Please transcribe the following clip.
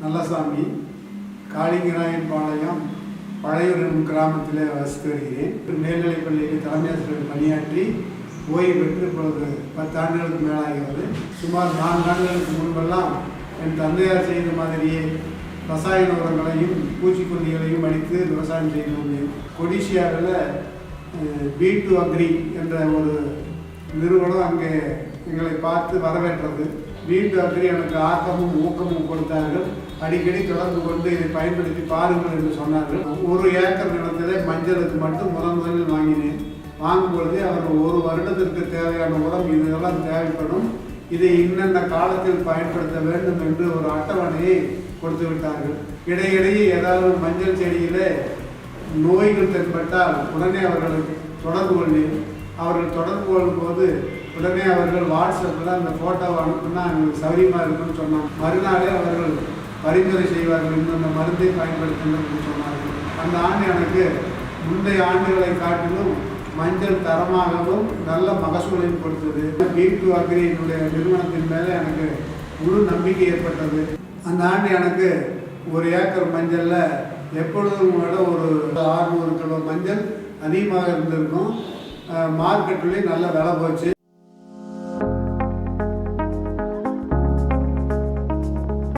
நல்லசாமி காளிங்கராயன் பாளையம் பழையூர் கிராமத்தில் வசித்து வருகிறேன். மேல்நிலைப் பள்ளியில் தலைமையாசிரியர் பணியாற்றி ஓய்வு பெற்று இப்பொழுது பத்து ஆண்டுகளுக்கு மேலாகிறது. சுமார் நான்கு ஆண்டுகளுக்கு முன்பெல்லாம் என் தந்தையார் செய்த மாதிரியே ரசாயன உரங்களையும் பூச்சிக்கொல்லிகளையும் அடித்து விவசாயம் செய்து வந்தேன். கொடிசியாவில் பி டு அக்ரி என்ற ஒரு நிறுவனம் அங்கே எங்களை பார்த்து வரவேற்றது. மீண்டும் அக்ரி எனக்கு ஆக்கமும் ஊக்கமும் கொடுத்தார்கள். அடிக்கடி தொடர்பு கொண்டு இதை பயன்படுத்தி பாருங்கள் என்று சொன்னார்கள். ஒரு ஏக்கர் நிலத்திலே மஞ்சளுக்கு மட்டும் முதன் முதலில் வாங்கினேன். வாங்கும் பொழுதே அவர்கள் ஒரு வருடத்திற்கு தேவையான உரம் இதெல்லாம் தேவைப்படும். இதை இன்னென்ன காலத்தில் பயன்படுத்த வேண்டும் என்று ஒரு அட்டவணையை கொடுத்து விட்டார்கள். இடையிடையே ஏதாவது மஞ்சள் செடியிலே நோய்கள் தென்பட்டால் உடனே அவர்களை தொடர்பு கொண்டேன். அவர்கள் தொடர்பு கொள்ளும்போது உடனே அவர்கள் வாட்ஸ்அப்பில் அந்த ஃபோட்டோவை அனுப்புனா எங்களுக்கு சௌரியமாக இருக்குன்னு சொன்னாங்க மறுநாளே அவர்கள் பரிந்துரை செய்வார்கள் இன்னும் அந்த மருந்தை பயன்படுத்துங்கள் என்று சொன்னார்கள். அந்த ஆண்டு எனக்கு முந்தைய ஆண்டுகளை காட்டிலும் மஞ்சள் தரமாகவும் நல்ல மகசூலையும் கொடுத்தது. பீட்டு என்னுடைய நிறுவனத்தின் மேலே எனக்கு முழு நம்பிக்கை ஏற்பட்டது. அந்த ஆண்டு எனக்கு ஒரு ஏக்கர் மஞ்சளில் எப்பொழுதும் விட ஒரு ஆறுநூறு கிலோ மஞ்சள் அதிகமாக இருந்திருக்கும். மார்க்கெட்லேயும் நல்ல விலை போச்சு.